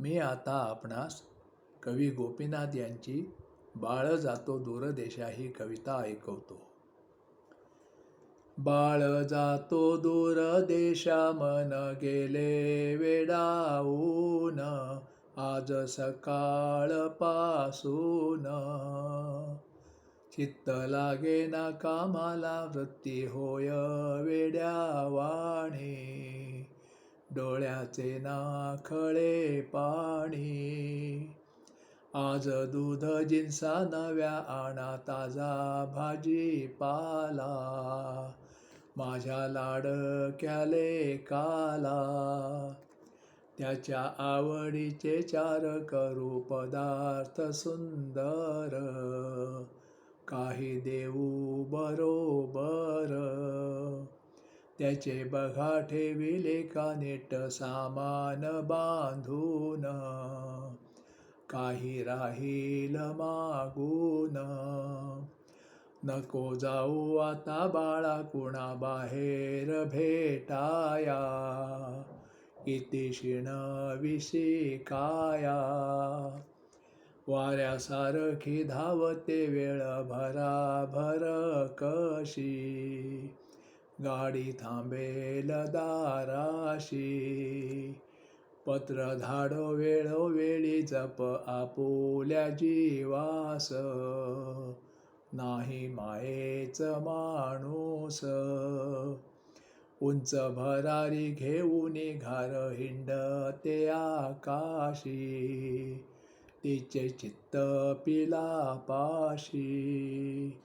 मी आता आपणास कवी गोपीनाथ यांची बाळ जातो दूरदेशा ही कविता ऐकवतो. बाळ जातो दूरदेशा मन गेले वेडाऊन आज सकाळपासून. चित्त लागे ना कामाला वृत्ती होय वेड्यावाणी डोळ्याचे नाखळे पाणी. आज दूध जिन्सा नव्या आणा ताजा भाजीपाला. माझ्या लाडक्याले काला. त्याच्या आवडीचे चार करू पदार्थ सुंदर. काही देऊ बरोबर. त्याचे बघा ठेविले का नेट सामान बांधून? काही राहील मागून. नको जाऊ आता बाळा कुणा बाहेर भेटाया. किती शिण विशी काया वाऱ्यासारखी धावते वेळ भराभर कशी? गाडी थांबेल दाराशी पत्र धाडो वेळोवेळी जप आपुल्या जीवास. नाही मायेच माणूस. उंच भरारी घेऊन घार हिंडते आकाशी. तिचे चित्त पिला पाशी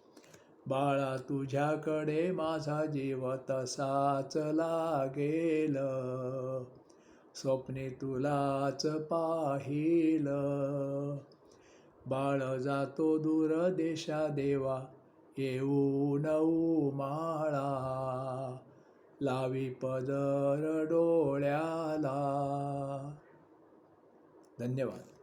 बाळा तुझ्याकडे माझा जीव तसाच लागेल. स्वप्ने तुलाच पाहिल. बाळ जातो दूर देशा देवा येऊ नऊ माळा. लावी पदर डोळ्याला. धन्यवाद.